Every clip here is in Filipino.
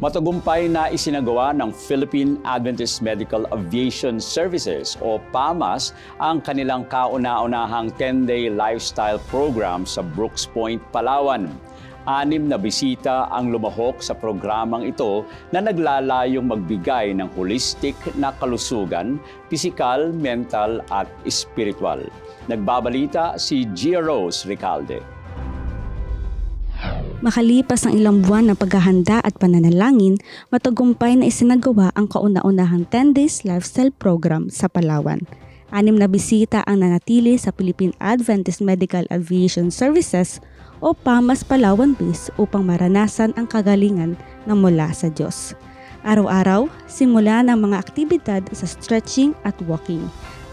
Matagumpay na isinagawa ng Philippine Adventist Medical Aviation Services o PAMAS ang kanilang kauna-unahang 10-day lifestyle program sa Brooks Point, Palawan. Anim na bisita ang lumahok sa programang ito na naglalayong magbigay ng holistic na kalusugan, pisikal, mental at espiritual. Nagbabalita si Gia Rose Recalde. Makalipas ang ilang buwan ng paghahanda at pananalangin, matagumpay na isinagawa ang kauna-unahang 10 days lifestyle program sa Palawan. Anim na bisita ang nanatili sa Philippine Adventist Medical Aviation Services o PAMAS Palawan Base upang maranasan ang kagalingan na mula sa Diyos. Araw-araw, simula ng mga aktibidad sa stretching at walking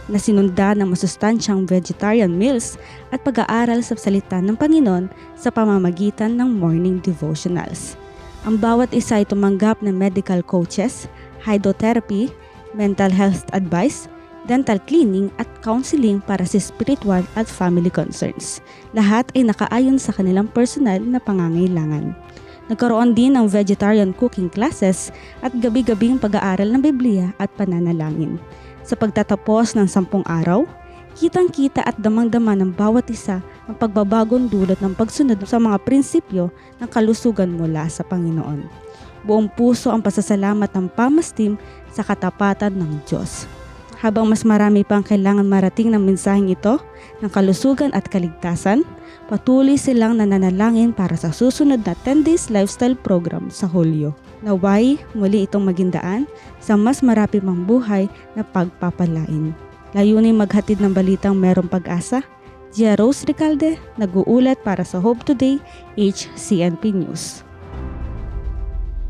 na sinundan ng masustansyang vegetarian meals at pag-aaral sa salita ng Panginoon sa pamamagitan ng morning devotionals. Ang bawat isa ay tumanggap ng medical coaches, hydrotherapy, mental health advice, dental cleaning at counseling para sa spiritual at family concerns. Lahat ay nakaayon sa kanilang personal na pangangailangan. Nagkaroon din ng vegetarian cooking classes at gabi-gabing pag-aaral ng Biblia at pananalangin. Sa pagtatapos ng sampung araw, kitang-kita at damang-dama ng bawat isa ang pagbabagong dulot ng pagsunod sa mga prinsipyo ng kalusugan mula sa Panginoon. Buong puso ang pasasalamat ng PAMAS team sa katapatan ng Diyos. Habang mas marami pang kailangan marating ng mensaheng ito ng kalusugan at kaligtasan, patuloy silang nananalangin para sa susunod na 10 days lifestyle program sa Hulyo. Naway muli itong magindaan sa mas marami pang buhay na pagpapalain. Layunin maghatid ng balitang merong pag-asa. Gia Rose Recalde, nag-uulat para sa Hope Today, HCNP News.